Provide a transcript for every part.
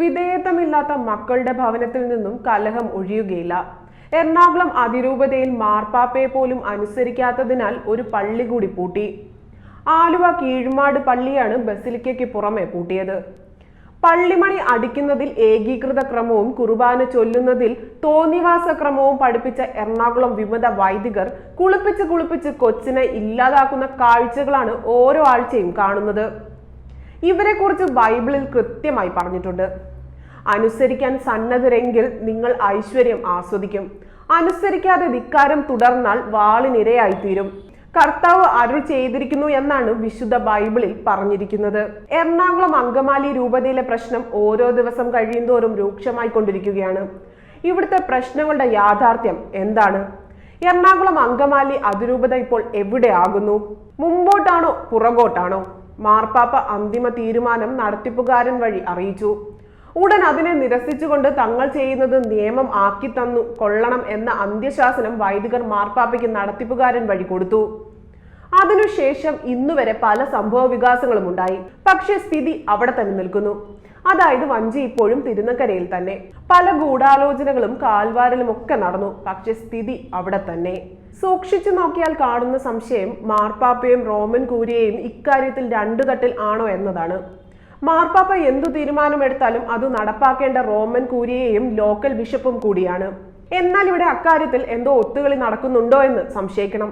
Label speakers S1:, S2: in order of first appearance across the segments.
S1: വിധേയത്വമില്ലാത്ത മക്കളുടെ ഭവനത്തിൽ നിന്നും കലഹം ഒഴിയുകയില്ല. എറണാകുളം അതിരൂപതയിൽ മാർപ്പാപ്പയെ പോലും അനുസരിക്കാത്തതിനാൽ ഒരു പള്ളി കൂടി പൂട്ടി. ആലുവ കീഴ്മാട് പള്ളിയാണ് ബസിലിക്കയ്ക്ക് പുറമെ പൂട്ടിയത്. പള്ളിമണി അടിക്കുന്നതിൽ ഏകീകൃത ക്രമവും കുർബാന ചൊല്ലുന്നതിൽ തോന്നിവാസ ക്രമവും പഠിപ്പിച്ച എറണാകുളം വിമത വൈദികർ കുളിപ്പിച്ച് കുളിപ്പിച്ച് കൊച്ചിനെ ഇല്ലാതാക്കുന്ന കാഴ്ചകളാണ് ഓരോ ആഴ്ചയും കാണുന്നത്. ഇവരെക്കുറിച്ച് ബൈബിളിൽ കൃത്യമായി പറഞ്ഞിട്ടുണ്ട്. അനുസരിക്കാൻ സന്നദ്ധരെങ്കിൽ നിങ്ങൾ ഐശ്വര്യം ആസ്വദിക്കും. അനുസരിക്കാതെ ധിക്കാരം തുടർന്നാൽ വാളിനിരയായി തീരും കർത്താവ് അരുൾ ചെയ്തിരിക്കുന്നു എന്നാണ് വിശുദ്ധ ബൈബിളിൽ പറഞ്ഞിരിക്കുന്നത്. എറണാകുളം അങ്കമാലി രൂപതയിലെ പ്രശ്നം ഓരോ ദിവസം കഴിയുന്തോറും രൂക്ഷമായി കൊണ്ടിരിക്കുകയാണ്. ഇവിടുത്തെ പ്രശ്നങ്ങളുടെ യാഥാർത്ഥ്യം എന്താണ്? എറണാകുളം അങ്കമാലി അതിരൂപത ഇപ്പോൾ എവിടെ എവിടെയാകുന്നു? മുമ്പോട്ടാണോ പുറകോട്ടാണോ? മാർപ്പാപ്പ അന്തിമ തീരുമാനം നടത്തിപ്പുകാരൻ വഴി അറിയിച്ചു. ഉടൻ അതിനെ നിരസിച്ചുകൊണ്ട് തങ്ങൾ ചെയ്യുന്നത് നിയമം ആക്കി തന്നു കൊള്ളണം എന്ന അന്ത്യശാസനം വൈദികർ മാർപ്പാപ്പയ്ക്ക് നടത്തിപ്പുകാരൻ വഴി കൊടുത്തു. അതിനുശേഷം ഇന്നുവരെ പല സംഭവ വികാസങ്ങളും ഉണ്ടായി. പക്ഷേ സ്ഥിതി അവിടെ തന്നെ നിൽക്കുന്നു. അതായത് വഞ്ചി ഇപ്പോഴും തിരുനക്കരയിൽ തന്നെ. പല ഗൂഢാലോചനകളും കാൽവാരലും ഒക്കെ നടന്നു. പക്ഷെ സ്ഥിതി അവിടെ തന്നെ. സൂക്ഷിച്ചു നോക്കിയാൽ കാണുന്ന സംശയം മാർപ്പാപ്പയും റോമൻ കൂരിയെയും ഇക്കാര്യത്തിൽ രണ്ടു തട്ടിൽ ആണോ എന്നതാണ്. മാർപ്പാപ്പ എന്തു തീരുമാനമെടുത്താലും അത് നടപ്പാക്കേണ്ട റോമൻ കൂരിയെയും ലോക്കൽ ബിഷപ്പും കൂടിയാണ്. എന്നാൽ ഇവിടെ അക്കാര്യത്തിൽ എന്തോ ഒത്തുകളി നടക്കുന്നുണ്ടോ എന്ന് സംശയിക്കണം.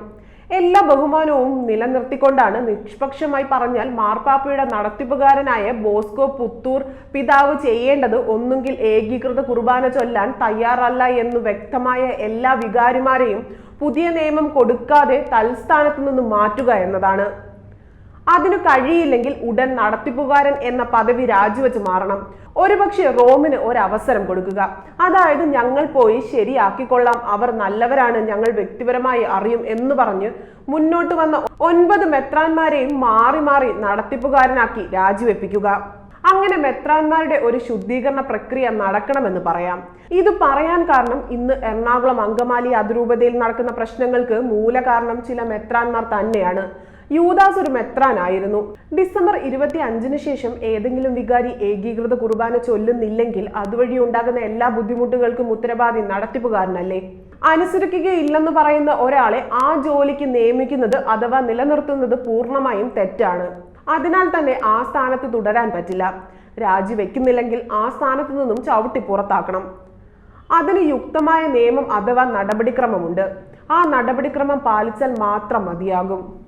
S1: എല്ലാ ബഹുമാനവും നിലനിർത്തിക്കൊണ്ടാണ് നിഷ്പക്ഷമായി പറഞ്ഞാൽ മാർപ്പാപ്പയുടെ നടത്തിപ്പുകാരനായ ബോസ്കോ പുത്തൂർ പിതാവ് ചെയ്യേണ്ടത് ഒന്നുകിൽ ഏകീകൃത കുർബാന ചൊല്ലാൻ തയ്യാറല്ല എന്ന് വ്യക്തമായ എല്ലാ വികാരിമാരെയും പുതിയ നിയമം കൊടുക്കാതെ തൽസ്ഥാനത്ത് നിന്ന് മാറ്റുക എന്നതാണ്. അതിനു കഴിയില്ലെങ്കിൽ ഉടൻ നടത്തിപ്പുകാരൻ എന്ന പദവി രാജിവെച്ച് മാറണം. ഒരുപക്ഷെ റോമിന് ഒരവസരം കൊടുക്കുക. അതായത് ഞങ്ങൾ പോയി ശരിയാക്കിക്കൊള്ളാം. അവർ നല്ലവരാണ് ഞങ്ങൾ വ്യക്തിപരമായി അറിയും എന്ന് പറഞ്ഞ് മുന്നോട്ട് വന്ന ഒൻപത് മെത്രാന്മാരെയും മാറി മാറി നടത്തിപ്പുകാരനാക്കി രാജിവെപ്പിക്കുക. അങ്ങനെ മെത്രാന്മാരുടെ ഒരു ശുദ്ധീകരണ പ്രക്രിയ നടക്കണമെന്ന് പറയാം. ഇത് പറയാൻ കാരണം ഇന്ന് എറണാകുളം അങ്കമാലി അതിരൂപതയിൽ നടക്കുന്ന പ്രശ്നങ്ങൾക്ക് മൂലകാരണം ചില മെത്രാന്മാർ തന്നെയാണ്. യൂദാസ് ഒരു മെത്രാനായിരുന്നു. ഡിസംബർ ഇരുപത്തി അഞ്ചിന് ശേഷം ഏതെങ്കിലും വികാരി ഏകീകൃത കുർബാന ചൊല്ലുന്നില്ലെങ്കിൽ അതുവഴി ഉണ്ടാകുന്ന എല്ലാ ബുദ്ധിമുട്ടുകൾക്കും ഉത്തരവാദി നടത്തിപ്പുകാരനല്ലേ? അനുസരിക്കുകയില്ലെന്ന് പറയുന്ന ഒരാളെ ആ ജോലിക്ക് നിയമിക്കുന്നത് അഥവാ നിലനിർത്തുന്നത് പൂർണമായും തെറ്റാണ്. അതിനാൽ തന്നെ ആ സ്ഥാനത്ത് തുടരാൻ പറ്റില്ല. രാജിവെക്കുന്നില്ലെങ്കിൽ ആ സ്ഥാനത്ത് നിന്നും ചവിട്ടി പുറത്താക്കണം. അതിന് യുക്തമായ നിയമം അഥവാ നടപടിക്രമമുണ്ട്. ആ നടപടിക്രമം പാലിച്ചാൽ മാത്രം മതിയാകും.